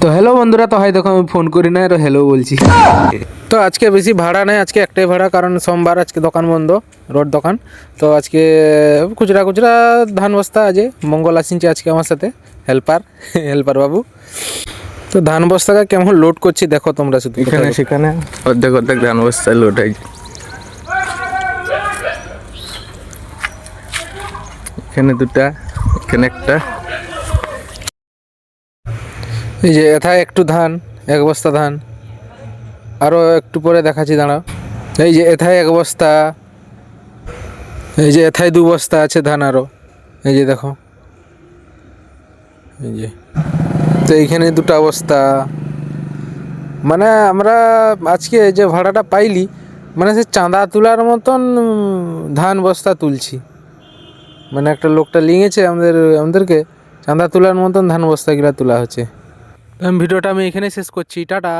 তো হ্যালো বন্ধুরা তো হয় দেখো আমি ফোন করি না আর হ্যালো বলছি। তো আজকে বেশি ভাড়া নেই আজকে একটাই ভাড়া কারণ সোমবার আজকে দোকান বন্ধ রোড দোকান। তো আজকে খুচরা খুচরা ধান বস্তা আছে মঙ্গল আসিনছে আজকে আমার সাথে হেল্পার হেল্পার বাবু। তো ধান বস্তাকে কেমন লোড করছি দেখো তোমরা শুধু এখানে সেখানে? অর্ধেক অর্ধেক ধান বস্তা লোড হয়েছে এখানে দুটা এখানে একটা। এই যে এথায় একটু ধান, এক বস্তা ধান। আরও একটু পরে দেখাচ্ছি, দাঁড়াও। এই যে এথায় এক বস্তা, এই যে এথায় দু বস্তা আছে ধান আরও এই যে দেখো। এই যে। তো এইখানে দুটো বস্তা মানে আমরা আজকে যে ভাড়াটা পাইলি মানে সে চাঁদা তোলার মতন ধান বস্তা তুলছি। মানে একটা লোকটা লিঙেছে আমাদের, আমাদেরকে, চাঁদা তোলার মতন ধান বস্তাগুলো তোলা হচ্ছে। ভিডিওটা আমি এখানেই শেষ করছি টাটা।